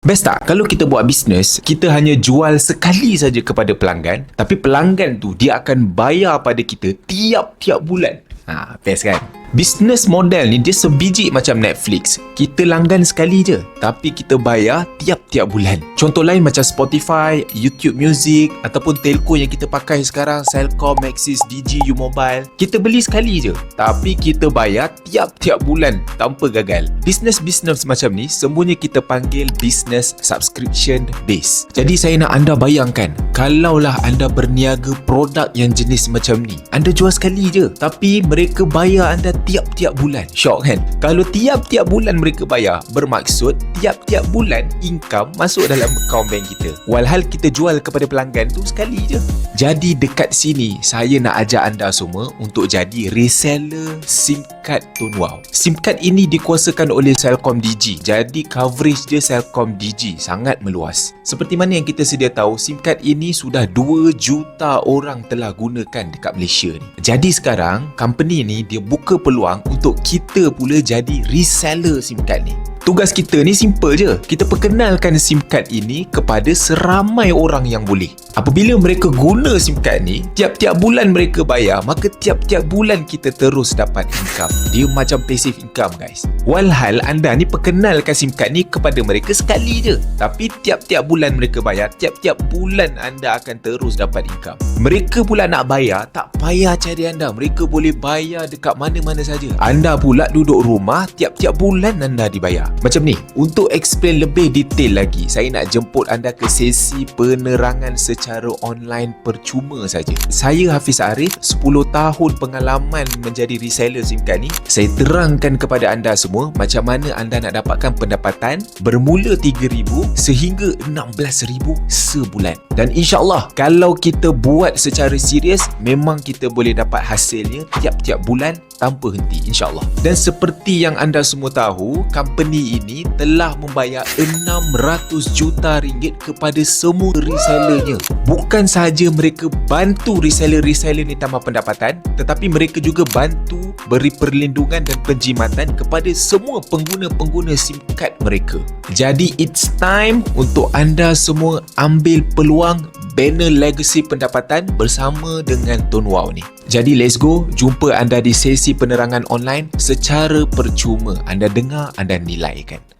Best tak kalau kita buat bisnes, kita hanya jual sekali saja kepada pelanggan, tapi pelanggan tu dia akan bayar pada kita tiap-tiap bulan. Ha, best kan? Bisnes model ni dia sebiji macam Netflix. Kita langgan sekali je, tapi kita bayar tiap-tiap bulan. Contoh lain macam Spotify, YouTube Music ataupun telco yang kita pakai sekarang, Celcom, Maxis, Digi, U-Mobile. Kita beli sekali je, tapi kita bayar tiap-tiap bulan tanpa gagal. Bisnes-bisnes macam ni semuanya kita panggil business subscription base. Jadi saya nak anda bayangkan, kalaulah anda berniaga produk yang jenis macam ni, anda jual sekali je, tapi mereka bayar anda tiap-tiap bulan. Syok kan? Kalau tiap-tiap bulan mereka bayar, bermaksud tiap-tiap bulan income masuk dalam akaun bank kita. Walhal kita jual kepada pelanggan tu sekali je. Jadi dekat sini, saya nak ajak anda semua untuk jadi reseller SIM card Tone Wow. SIM card ini dikuasakan oleh Celcom Digi. Jadi coverage dia Celcom Digi sangat meluas. Seperti mana yang kita sedia tahu, SIM card ini sudah 2 juta orang telah gunakan dekat Malaysia ni. Jadi sekarang, company ni dia buka peluang untuk kita pula jadi reseller SIM card ni. Tugas kita ni simple je. Kita perkenalkan SIM card ini kepada seramai orang yang boleh. Apabila mereka guna SIM card ni, tiap-tiap bulan mereka bayar, maka tiap-tiap bulan kita terus dapat income. Dia macam passive income guys. Walhal anda ni perkenalkan SIM card ni kepada mereka sekali je. Tapi tiap-tiap bulan mereka bayar, tiap-tiap bulan anda akan terus dapat income. Mereka pula nak bayar, tak payah cari anda. Mereka boleh bayar dekat mana-mana saja. Anda pula duduk rumah, tiap-tiap bulan anda dibayar. Macam ni, untuk explain lebih detail lagi, saya nak jemput anda ke sesi penerangan secara online percuma saja. Saya Hafiz Arif, 10 tahun pengalaman menjadi reseller SIM card ni. Saya terangkan kepada anda semua macam mana anda nak dapatkan pendapatan bermula RM3,000 sehingga RM16,000 sebulan. Dan insyaAllah, kalau kita buat secara serius, memang kita boleh dapat hasilnya tiap-tiap bulan tanpa henti insyaAllah. Dan seperti yang anda semua tahu, company ini telah membayar 600 juta ringgit kepada semua resellernya. Bukan sahaja mereka bantu reseller-reseller ni tambah pendapatan, tetapi mereka juga bantu beri perlindungan dan penjimatan kepada semua pengguna-pengguna SIM card mereka. Jadi it's time untuk anda semua ambil peluang banner legacy pendapatan bersama dengan Tone Wow ni. Jadi let's go, jumpa anda di sesi penerangan online secara percuma. Anda dengar, anda nilaikan.